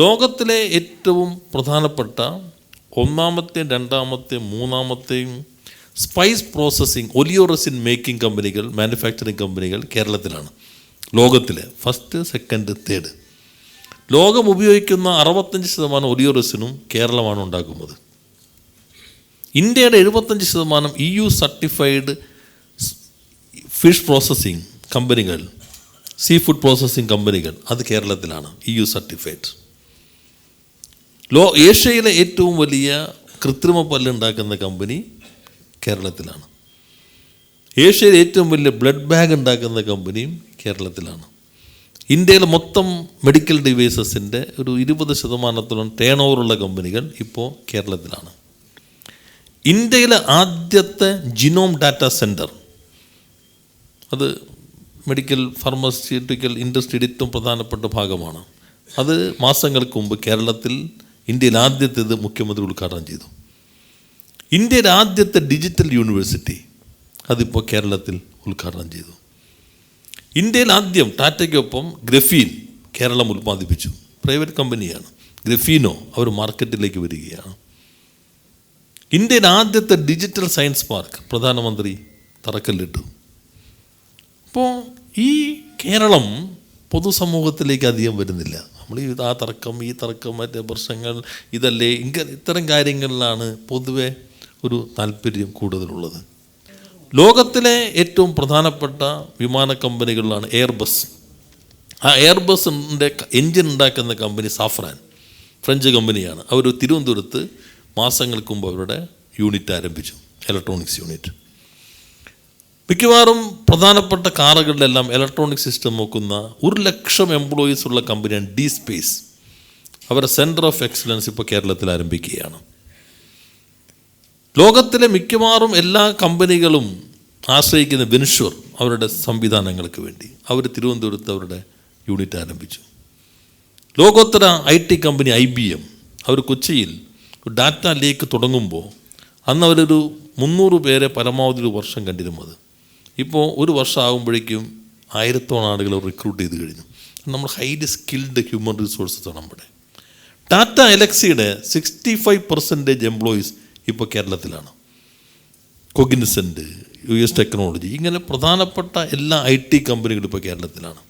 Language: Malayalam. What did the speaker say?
ലോകത്തിലെ ഏറ്റവും പ്രധാനപ്പെട്ട ഒന്നാമത്തെ രണ്ടാമത്തെ മൂന്നാമത്തെയും സ്പൈസ് പ്രോസസ്സിംഗ് ഒലിയോറസിൻ മേക്കിംഗ് കമ്പനികൾ മാനുഫാക്ചറിങ് കമ്പനികൾ കേരളത്തിലാണ്. ലോകത്തിലെ ഫസ്റ്റ് സെക്കൻഡ് തേർഡ് ലോകം ഉപയോഗിക്കുന്ന അറുപത്തഞ്ച് ശതമാനം ഒലിയോറസിനും കേരളമാണ് ഉണ്ടാക്കുന്നത്. ഇന്ത്യയുടെ എഴുപത്തഞ്ച് ശതമാനം E U certified fish processing കമ്പനികൾ സീ ഫുഡ് പ്രോസസ്സിംഗ് കമ്പനികൾ അത് കേരളത്തിലാണ് ഇ യു സർട്ടിഫൈഡ് ലോ ഏഷ്യയിലെ ഏറ്റവും വലിയ കൃത്രിമ പല്ലുണ്ടാക്കുന്ന കമ്പനി കേരളത്തിലാണ്. ഏഷ്യയിലെ ഏറ്റവും വലിയ ബ്ലഡ് ബാഗ് ഉണ്ടാക്കുന്ന കമ്പനിയും കേരളത്തിലാണ്. ഇന്ത്യയിലെ മൊത്തം മെഡിക്കൽ ഡിവൈസസിന്റെ ഒരു ഇരുപത് ശതമാനത്തോളം ടേൺ ഓവറുള്ള കമ്പനികൾ ഇപ്പോൾ കേരളത്തിലാണ്. ഇന്ത്യയിലെ ആദ്യത്തെ ജിനോം ഡാറ്റ സെന്റർ അത് മെഡിക്കൽ ഫാർമസ്യൂട്ടിക്കൽ ഇൻഡസ്ട്രിയുടെ ഏറ്റവും പ്രധാനപ്പെട്ട ഭാഗമാണ്. അത് മാസങ്ങൾക്ക് മുമ്പ് കേരളത്തിൽ ഇന്ത്യയിൽ ആദ്യത്തേത് മുഖ്യമന്ത്രി ഉദ്ഘാടനം ചെയ്തു. ഇന്ത്യയിലെ ആദ്യത്തെ ഡിജിറ്റൽ യൂണിവേഴ്സിറ്റി അതിപ്പോൾ കേരളത്തിൽ ഉദ്ഘാടനം ചെയ്തു. ഇന്ത്യയിൽ ആദ്യം ടാറ്റയ്ക്കൊപ്പം ഗ്രഫീൻ കേരളം ഉൽപ്പാദിപ്പിച്ചു. പ്രൈവറ്റ് കമ്പനിയാണ്. ഗ്രഫീനോ അവർ മാർക്കറ്റിലേക്ക് വരികയാണ്. ഇന്ത്യയിലെ ആദ്യത്തെ ഡിജിറ്റൽ സയൻസ് പാർക്ക് പ്രധാനമന്ത്രി തറക്കല്ലിട്ടു. അപ്പോൾ ഈ കേരളം പൊതുസമൂഹത്തിലേക്ക് അധികം വരുന്നില്ല. നമ്മൾ ഈ ആ തർക്കം ഈ തർക്കം മറ്റേ പ്രശ്നങ്ങൾ ഇതല്ലേ? ഇങ്ങനെ ഇത്തരം കാര്യങ്ങളിലാണ് പൊതുവെ ഒരു താല്പര്യം കൂടുതലുള്ളത്. ലോകത്തിലെ ഏറ്റവും പ്രധാനപ്പെട്ട വിമാന കമ്പനികളിലാണ് എയർബസ്. ആ എയർബസിന്റെ എൻജിൻ ഉണ്ടാക്കുന്ന കമ്പനി സാഫ്രാൻ ഫ്രഞ്ച് കമ്പനിയാണ്. അവർ തിരുവനന്തപുരത്ത് മാസങ്ങൾക്ക് മുമ്പ് അവരുടെ യൂണിറ്റ് ആരംഭിച്ചു ഇലക്ട്രോണിക്സ് യൂണിറ്റ്. മിക്കവാറും പ്രധാനപ്പെട്ട കാറുകളിലെല്ലാം ഇലക്ട്രോണിക് സിസ്റ്റം നോക്കുന്ന ഒരു ലക്ഷം എംപ്ലോയീസ് ഉള്ള കമ്പനിയാണ് ഡി സ്പേസ് അവരുടെ സെന്റർ ഓഫ് എക്സലൻസ് ഇപ്പോൾ കേരളത്തിൽ ആരംഭിക്കുകയാണ്. ലോകത്തിലെ മിക്കവാറും എല്ലാ കമ്പനികളും ആശ്രയിക്കുന്ന വെൻഷുർ അവരുടെ സംവിധാനങ്ങൾക്ക് വേണ്ടി. അവർ തിരുവനന്തപുരത്ത് അവരുടെ യൂണിറ്റ് ആരംഭിച്ചു. ലോകോത്തര I T company I B M അവർ കൊച്ചിയിൽ ഡാറ്റ ലേക്ക് തുടങ്ങുമ്പോൾ അന്ന് അവരൊരു മുന്നൂറ് പേരെ പരമാവധി ഒരു വർഷം കണ്ടിരുന്നത്. ഇപ്പോൾ ഒരു വർഷം ആകുമ്പോഴേക്കും ആയിരത്തോളം ആളുകൾ റിക്രൂട്ട് ചെയ്ത് കഴിഞ്ഞു. നമ്മൾ ഹൈലി സ്കിൽഡ് ഹ്യൂമൻ റിസോഴ്സസ് ആണ് നമ്മുടെ. ടാറ്റ എലക്സിയുടെ സിക്സ്റ്റി ഫൈവ് പെർസെന്റേജ് എംപ്ലോയീസ് ഇപ്പോൾ കേരളത്തിലാണ്. കൊഗ്നിസെന്റ് യു എസ് ടെക്നോളജി ഇങ്ങനെ പ്രധാനപ്പെട്ട എല്ലാ ഐ ടി കമ്പനികളും ഇപ്പോൾ കേരളത്തിലാണ്.